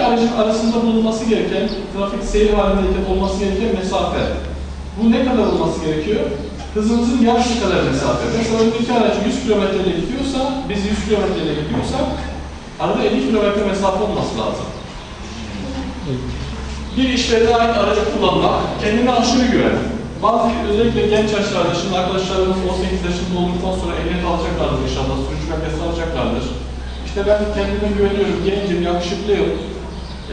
iki aracın arasında bulunması gereken, trafik seyir halindeyken olması gereken mesafe. Bu ne kadar olması gerekiyor? Hızımızın yarısı kadar mesafe. Mesela öndeki araç 100 km ile gidiyorsa, biz 100 km ile gidiyorsak, arada 50 km mesafe olması lazım. Bir işlerine ait aracı kullanmak, kendine aşırı güven. Bazı özellikle genç yaşlarda, şimdi arkadaşlarımız 18 yaşında olduktan sonra ehliyet alacaklardır inşallah, sürücü belgesi alacaklardır. İşte ben kendime güveniyorum, gencim, yakışıklıyım,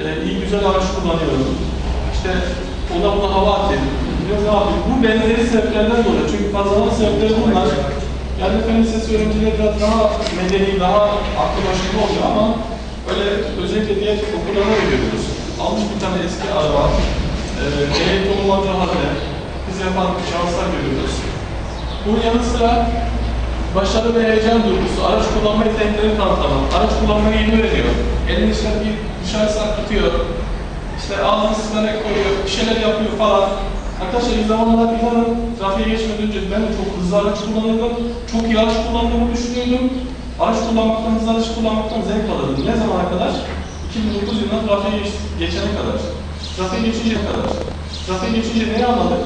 e, iyi güzel araç kullanıyorum. İşte ona buna hava atayım. Ne yapayım? Bu benzeri sebeplerden dolayı. Çünkü kazanan sebepleri bunlar. Yani fen lisesi öğrencileri biraz daha medeni, daha aklı başında oluyor ama öyle özellikle diğer okullarda da görüyoruz. Almış bir tane eski araba, ehliyet olmadığı halde biz yapan şahıslar görüyoruz. Bunun yanı sıra başarı ve heyecan duygusu, araç kullanma yeteneklerini kanıtlamak, araç kullanmayı yeni öğreniyor. Elini işte bir dışarı sarkıtıyor, işte ağzını sigara koyuyor, bir şeyler yapıyor falan. Arkadaşlar ilk zamanlar inanın trafiğe geçmeden önce ben de çok hızlı araç kullanırdım. Çok iyi araç kullandığımı düşünüyordum. Araç kullanmaktan, hızlı araç kullanmaktan zevk alırdım. Ne zamana kadar? 2009 yılında trafiğe geç- geçene kadar. Trafiğe geçince kadar. Trafiğe geçince neyi anladık?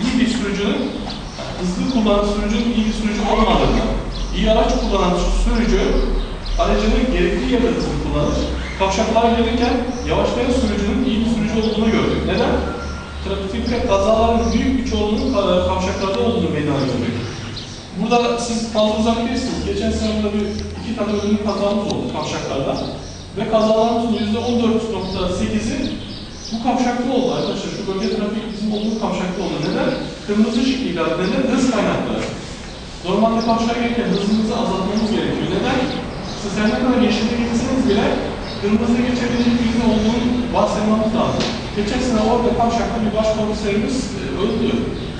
İyi bir sürücünün, hızlı kullanan sürücünün iyi bir sürücü olmadığını, iyi araç kullanan sürücü aracını gerektiği yerde hızlı kullanır. Kavşaklara gelirken yavaşlayan sürücünün iyi bir sürücü olduğunu gördük. Neden? Trafikte kazaların büyük bir çoğunluğunun ka- kavşaklarda olduğunu meydana getirdik. Burada siz fazla uzak değilsiniz. Geçen sene burada bir iki tane ölümlü kazamız oldu kavşaklarda. Ve kazalarımızın yüzde 14.8'i bu kavşakta oldu arkadaşlar. Şu bölge trafik bizim olduğu kavşakta oldu. Neden? Kırmızı ışık ilan. Neden? Hız kaynaklı. Normalde kavşağa gelirken hızımızı azaltmamız gerekiyor. Neden? Siz her ne bile kırmızı geçebilecek birinin olduğunu bahsetmemiz lazım. Geçen sene orada kavşakta bir başkomiserimiz e, öldü.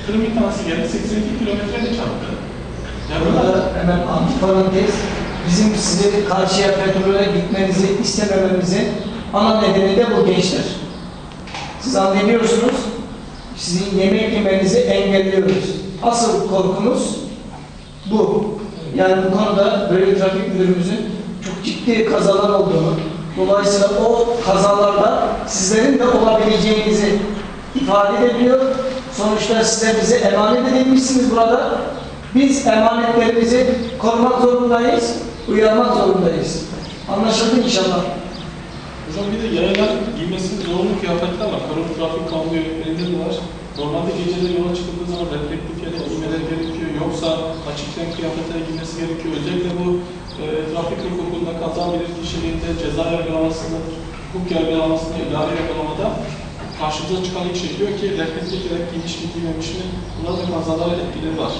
Kırım bir tanesi geldi, 82 kilometreyle çarptı. Yani Burada burada hemen antiparantez, bizim size karşıya petrole gitmenizi istemememizin ana nedeni de bu gençler. Siz anlayabiliyorsunuz, sizin yemek yemenizi engelliyoruz. Asıl korkumuz bu. Yani bu konuda böyle trafik müdürümüzün ciddi kazalar olduğunu, dolayısıyla o kazalarda sizlerin de olabileceğinizi ifade ediyor. Sonuçta size bize emanet edilmişsiniz burada. Biz emanetlerimizi korumak zorundayız, uyarmak zorundayız. Anlaşıldı inşallah. Hocam bir de yayalar giymesinin zorunlu kıyafetler var. Karun trafik kanunu yönetmeninde de var. Normalde geceleri yola çıkıldığı zaman reflektif da giymeleri gerekiyor. Yoksa açık renk kıyafetler giymesi gerekiyor. Özellikle bu e, trafik hukukunda kaza bilirkişiliğinde, ceza yargılamasında, hukuk yargılamasında, idari yargılamada karşımıza çıkan ilk şey diyor ki reflektif renk giymiş mi giymemiş mi? Bunların da kazalara etkileri var.